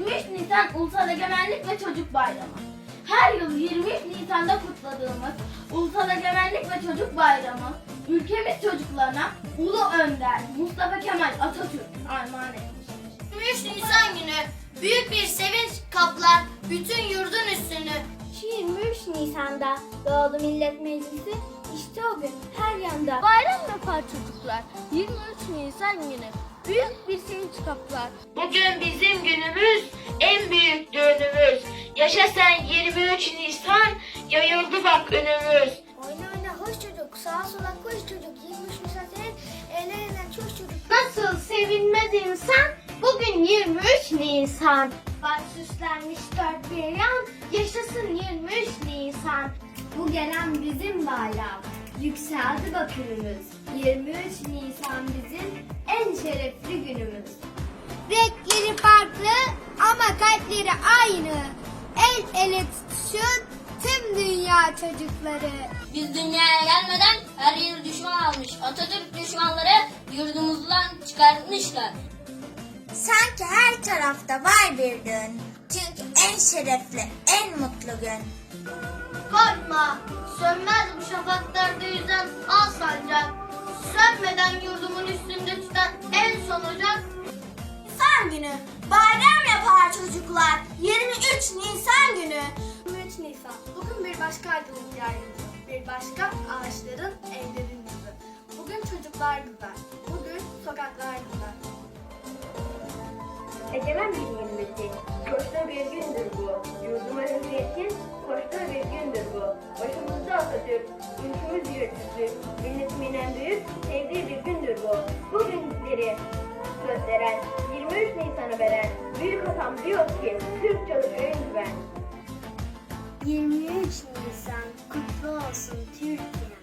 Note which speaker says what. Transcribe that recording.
Speaker 1: 23 Nisan Ulusal Egemenlik ve Çocuk Bayramı. Her yıl 23 Nisan'da kutladığımız Ulusal Egemenlik ve Çocuk Bayramı, ülkemiz çocuklarına Ulu Önder Mustafa Kemal Atatürk armağan etmiştir.
Speaker 2: 23 Nisan günü büyük bir sevinç kaplar bütün yurdun üstünü.
Speaker 3: Şu 23 Nisan'da doğdu Millet Meclisi. İşte o gün her yanda bayram yapar çocuklar. 23 Nisan günü büyük bir sevinç kaplar.
Speaker 4: Bugün bizim günümüz, en büyük düğünümüz. Yaşa sen 23 Nisan, yayıldı bak önümüz.
Speaker 3: Oyna oyna hoş çocuk, sağa sola koş çocuk. 23 Nisan senin ellerinden çok çocuk.
Speaker 2: Nasıl sevinmez insan bugün 23 Nisan.
Speaker 3: Bak süslenmiş dört bir yan, yaşasın 23 Nisan. Bu gelen bizim bayram, yükseldi bak ünümüz. 23 Nisan bizim en şerefli günümüz. Renkleri farklı ama kalpleri aynı. El ele tutuşun tüm dünya çocukları.
Speaker 2: Biz dünyaya gelmeden her yeri düşman almış. Atatürk düşmanları yurdumuzdan çıkartmışlar.
Speaker 5: Sanki her tarafta var bir düğün. Çünkü en şerefli, en mutlu gün.
Speaker 2: Korkma, ocak.
Speaker 5: Nisan günü bayram yapar çocuklar. 23 Nisan günü.
Speaker 3: 23 Nisan. Bugün bir başka aydınlık yeryüzü. Bir başka ağaçların evlerin yüzü. Bugün çocuklar güzel. Bugün sokaklar güzel.
Speaker 6: Egemen bir milleti, koşta bir gündür bu. Yurduma hürriyetin, koşta bir gündür bu. Başımızda Atatürk, ülkümüz yürütüsü, milletimin en büyük, sevdiği bir gündür bu. Bugün bizleri gösteren, 23 Nisan'ı veren, büyük atam diyor ki, Türk çalışıyor güven.
Speaker 3: 23 Nisan kutlu olsun Türkiye.